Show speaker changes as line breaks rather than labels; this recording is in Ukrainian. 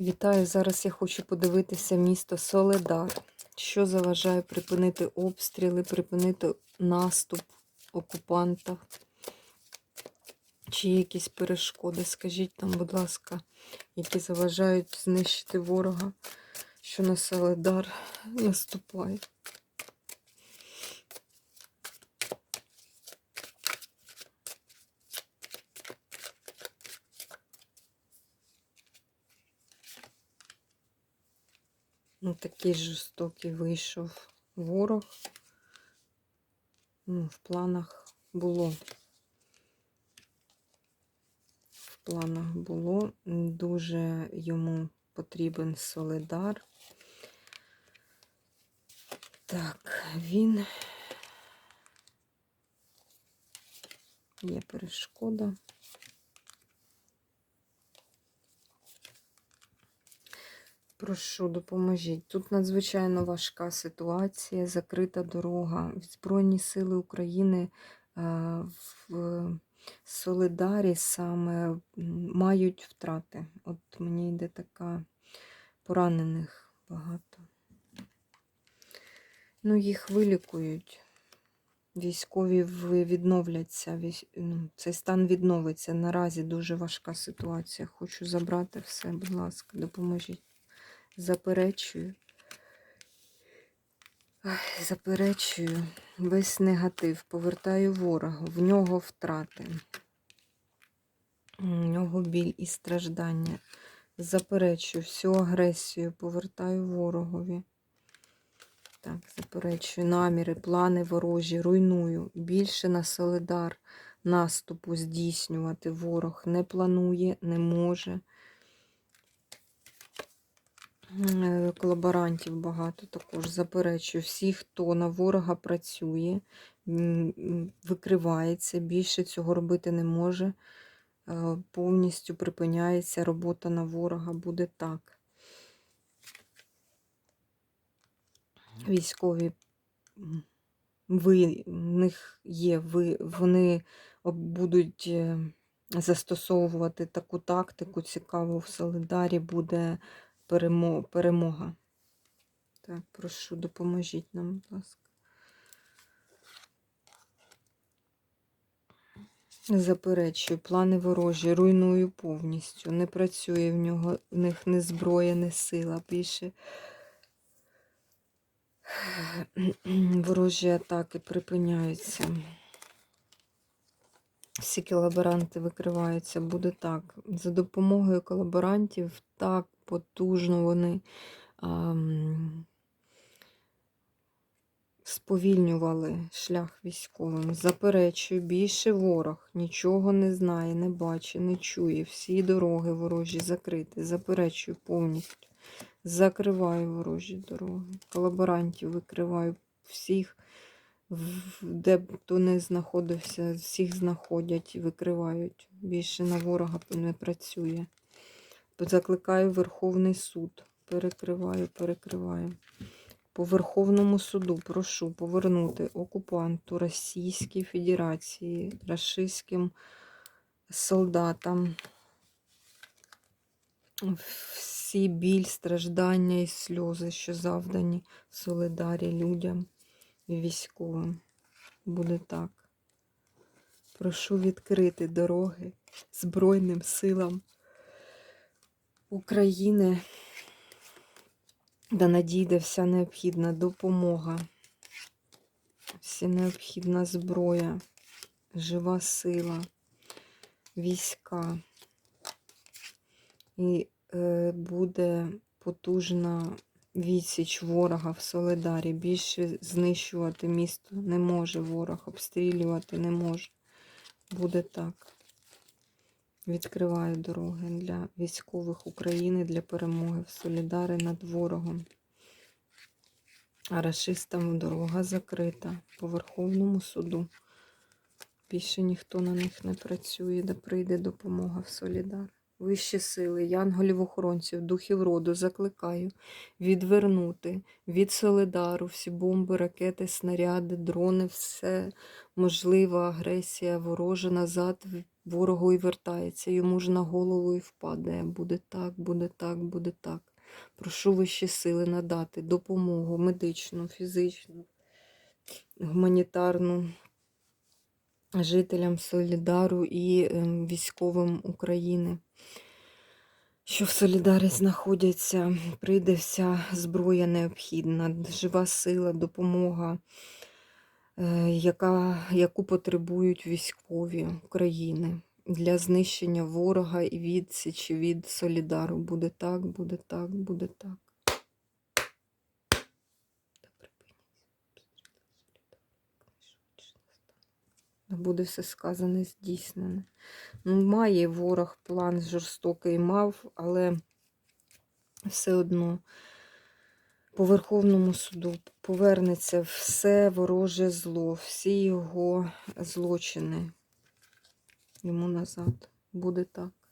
Вітаю! Зараз я хочу подивитися місто Соледар. Що заважає припинити обстріли, припинити наступ окупанта? Чи є якісь перешкоди? Скажіть там, будь ласка, які заважають знищити ворога, що на Соледар наступає. Ну, такий жорстокий вийшов ворог. Ну, в планах було. В планах було. Дуже йому потрібен Солидар. Так, він є перешкода. Прошу, допоможіть. Тут надзвичайно важка ситуація, закрита дорога. Збройні сили України е, в Солидарі саме мають втрати. От мені йде така поранених багато. Ну, їх вилікують. Військові відновляться, ну, цей стан відновиться. Наразі дуже важка ситуація. Хочу забрати все, будь ласка, допоможіть. Заперечую. Заперечую. Весь негатив. Повертаю ворогу. В нього втрати. В нього біль і страждання. Заперечую всю агресію. Повертаю ворогові. Так, заперечую наміри, плани ворожі, руйную. Більше на Солидар наступу здійснювати ворог не планує, не може. Е, Колаборантів багато також заперечую. Всі, хто на ворога працює, викривається, більше цього робити не може. Е, Повністю припиняється робота на ворога. Буде так. Військові ви, в них є, ви, вони будуть е, застосовувати таку тактику цікаву в Солидарі буде перемога. Так, прошу, допоможіть нам, будь ласка. Заперечую, плани ворожі, руйную повністю. Не працює в нього, в них не зброя, не сила. Більше ворожі атаки припиняються. Всі колаборанти викриваються. Буде так. За допомогою колаборантів так потужно вони ам, сповільнювали шлях військовим. Заперечую, більше ворог нічого не знає, не бачить, не чує. Всі дороги ворожі закриті. Заперечую повністю. Закриваю ворожі дороги. Колаборантів викриваю всіх, де б хто не знаходився, всіх знаходять і викривають. Більше на ворога не працює. Закликаю Верховний суд. Перекриваю, перекриваю. По Верховному суду прошу повернути окупанту Російській Федерації, рашистським солдатам всі біль, страждання і сльози, що завдані в Солидарі людям і військовим. Буде так. Прошу відкрити дороги Збройним силам України, да надійде вся необхідна допомога, вся необхідна зброя, жива сила, війська. І е, буде потужна відсіч ворога в Солидарі. Більше знищувати місто не може ворог, обстрілювати не може. Буде так. Відкриваю дороги для військових України для перемоги в Солідари над ворогом. А расистам дорога закрита по Верховному суду. Більше ніхто на них не працює, де прийде допомога в Солідар. Вищі сили, янголів охоронців, духів роду закликаю відвернути від Солидару всі бомби, ракети, снаряди, дрони, все можлива агресія ворожа назад ворогу і вертається. Йому ж на голову і впаде. Буде так, буде так, буде так. Прошу вищі сили надати допомогу медичну, фізичну, гуманітарну жителям Солідару і ем, військовим України, що в Солідарі знаходяться, прийде вся зброя необхідна, жива сила, допомога, е, яка, яку потребують військові України для знищення ворога і відсічі від Солідару. Буде так, буде так, буде так. Буде все сказане, здійснене. Ну, має ворог план жорстокий мав, але все одно по Верховному суду повернеться все вороже зло, всі його злочини йому назад. Буде так.